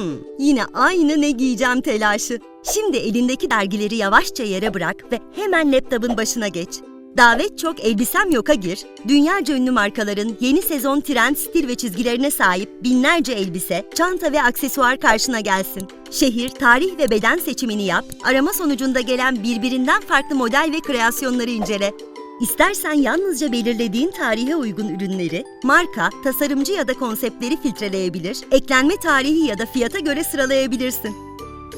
Hmm, yine aynı ne giyeceğim telaşı. Şimdi elindeki dergileri yavaşça yere bırak ve hemen laptopun başına geç. Davet çok elbisem yoka gir. Dünyaca ünlü markaların yeni sezon trend stil ve çizgilerine sahip binlerce elbise, çanta ve aksesuar karşına gelsin. Şehir, tarih ve beden seçimini yap. Arama sonucunda gelen birbirinden farklı model ve kreasyonları incele. İstersen yalnızca belirlediğin tarihe uygun ürünleri, marka, tasarımcı ya da konseptleri filtreleyebilir, eklenme tarihi ya da fiyata göre sıralayabilirsin.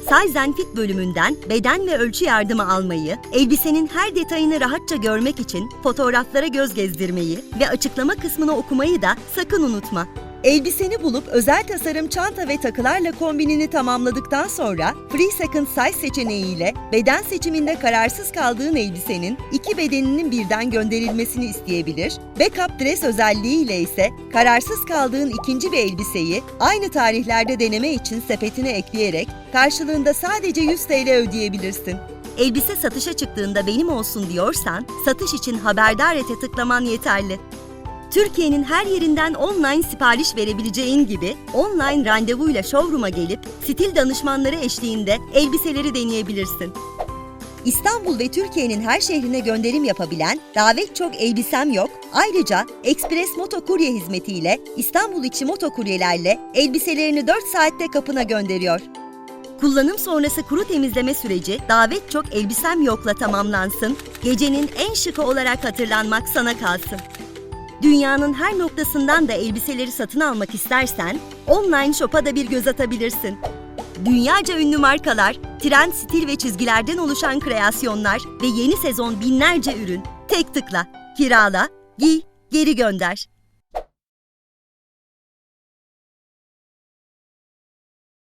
Size Fit bölümünden beden ve ölçü yardımı almayı, elbisenin her detayını rahatça görmek için fotoğraflara göz gezdirmeyi ve açıklama kısmını okumayı da sakın unutma. Elbiseni bulup özel tasarım çanta ve takılarla kombinini tamamladıktan sonra Free Second Size seçeneğiyle beden seçiminde kararsız kaldığın elbisenin iki bedeninin birden gönderilmesini isteyebilir. Backup dress özelliğiyle ise kararsız kaldığın ikinci bir elbiseyi aynı tarihlerde deneme için sepetine ekleyerek karşılığında sadece 100 TL ödeyebilirsin. Elbise satışa çıktığında benim olsun diyorsan satış için haberdar ete tıklaman yeterli. Türkiye'nin her yerinden online sipariş verebileceğin gibi online randevuyla showroom'a gelip stil danışmanları eşliğinde elbiseleri deneyebilirsin. İstanbul ve Türkiye'nin her şehrine gönderim yapabilen Davet Çok Elbisem Yok, ayrıca Express Motokurye hizmetiyle İstanbul içi motokuryelerle elbiselerini 4 saatte kapına gönderiyor. Kullanım sonrası kuru temizleme süreci davet çok elbisem yokla tamamlansın, gecenin en şıkı olarak hatırlanmak sana kalsın. Dünyanın her noktasından da elbiseleri satın almak istersen online shop'a da bir göz atabilirsin. Dünyaca ünlü markalar, trend stil ve çizgilerden oluşan kreasyonlar ve yeni sezon binlerce ürün tek tıkla kirala, giy, geri gönder.